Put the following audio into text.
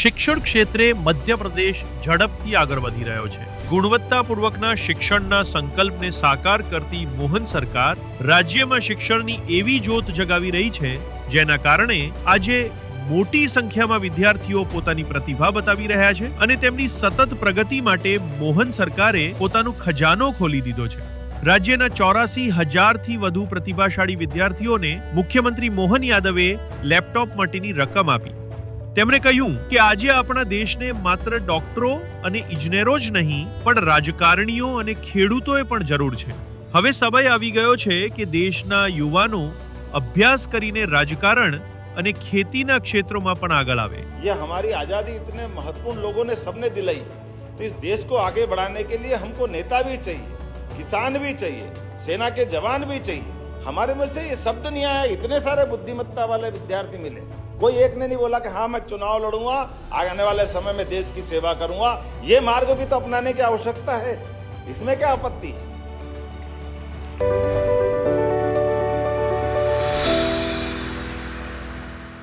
શિક્ષણ ક્ષેત્રે મધ્યપ્રદેશ ઝડપથી આગળ વધી રહ્યો છે. ગુણવત્તાપૂર્વકના શિક્ષણના સંકલ્પને સાકાર કરતી મોહન સરકાર રાજ્યમાં શિક્ષણની એવી જોત જગાવી રહી છે, જેના કારણે આજે મોટી સંખ્યામાં વિદ્યાર્થીઓ પોતાની પ્રતિભા બતાવી રહ્યા છે અને તેમની સતત પ્રગતિ માટે મોહન સરકારે પોતાનો ખજાનો ખોલી દીધો છે. રાજ્યના ચોરાસી હજારથી વધુ પ્રતિભાશાળી વિદ્યાર્થીઓને મુખ્યમંત્રી મોહન યાદવે લેપટોપ માટેની રકમ આપી. તેમણે કહ્યું કે આજે આપણા દેશને માત્ર ડોક્ટરો અને ઇજનેરો જ નહીં પણ રાજકારણીઓ અને ખેડૂતોએ પણ જરૂર છે હવે સમય આવી ગયો છે કે દેશના યુવાનો અભ્યાસ કરીને રાજકારણ અને ખેતીના ક્ષેત્રોમાં પણ આગળ આવે ये हमारी आज़ादी इतने महत्वपूर्ण लोगों ने सबने दिलाई तो इस देश को आगे बढ़ाने के लिए हमको नेता भी चाहिए किसान भी चाहिए सेना के जवान भी चाहिए हमारे में से ये शब्द नहीं आया इतने सारे बुद्धिमत्ता वाले विद्यार्थी मिले कोई एक ने नहीं बोला कि हाँ मैं चुनाव लड़ूँगा, आने वाले समय में देश की सेवा करूँगा। ये मार्ग भी तो अपनाने की आवश्यकता है। इसमें क्या आपत्ति?